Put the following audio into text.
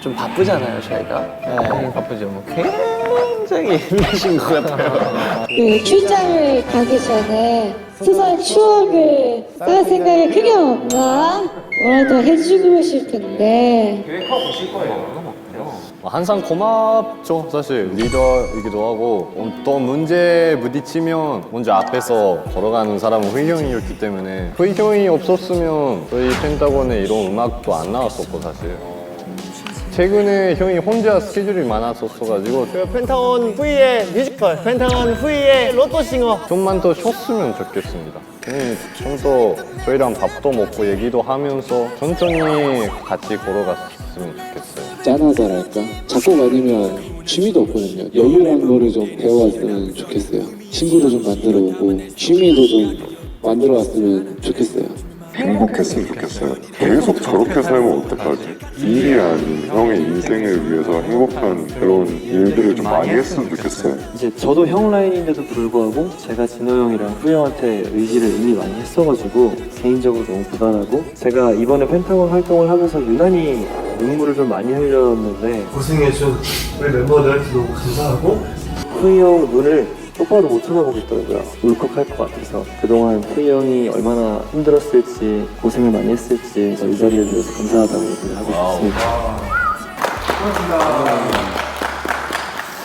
좀 바쁘잖아요, 저희가. 네, 바쁘죠. 뭐 굉장히 힘드신 것 같아요. 그 출장을 가기 전에 소소한 추억을 쌓을 생각이 크게 없나? 뭐라도 해주고 싶 뭐 항상 고맙죠 사실. 리더이기도 하고. 어떤 문제에 부딪히면 먼저 앞에서 걸어가는 사람은 후이 형이었기 때문에. 형이 없었으면 저희 펜타곤에 이런 음악도 안 나왔었고 사실. 최근에 형이 혼자 스케줄이 많았었어가지고. 그 펜타곤 후이의 뮤지컬, 펜타곤 후이의 로또싱어. 좀만 더 쉬었으면 좋겠습니다. 형이 좀더 저희랑 밥도 먹고 얘기도 하면서 천천히 같이 걸어갔으면 좋겠어요 짠하다랄까? 작곡 아니면 취미도 없거든요. 여유란 거를 좀 배워왔으면 좋겠어요. 친구도 좀 만들어보고 취미도 좀 만들어 왔으면 좋겠어요. 행복했으면 좋겠어요. 계속 저렇게 살면 어떡하지? 일이 아닌 형의 인생을 위해서 행복한 그런 일들을 좀 많이 했으면 좋겠어요. 이제 저도 형 라인인데도 불구하고 제가 진호 형이랑 후이 형한테 의지를 이미 많이 했어가지고 개인적으로 너무 부담하고 제가 이번에 펜타곤 활동을 하면서 유난히 눈물을 좀 많이 흘렸는데 고생해준 우리 멤버들한테 너무 감사하고. 후이 형 눈을 똑바로 못 쳐다보겠더라고요. 울컥할 것 같아서. 그동안 후이 형이 얼마나 힘들었을지 고생을 많이 했을지 이 자리를 빌어서 감사하다고 얘기를 하고 싶습니다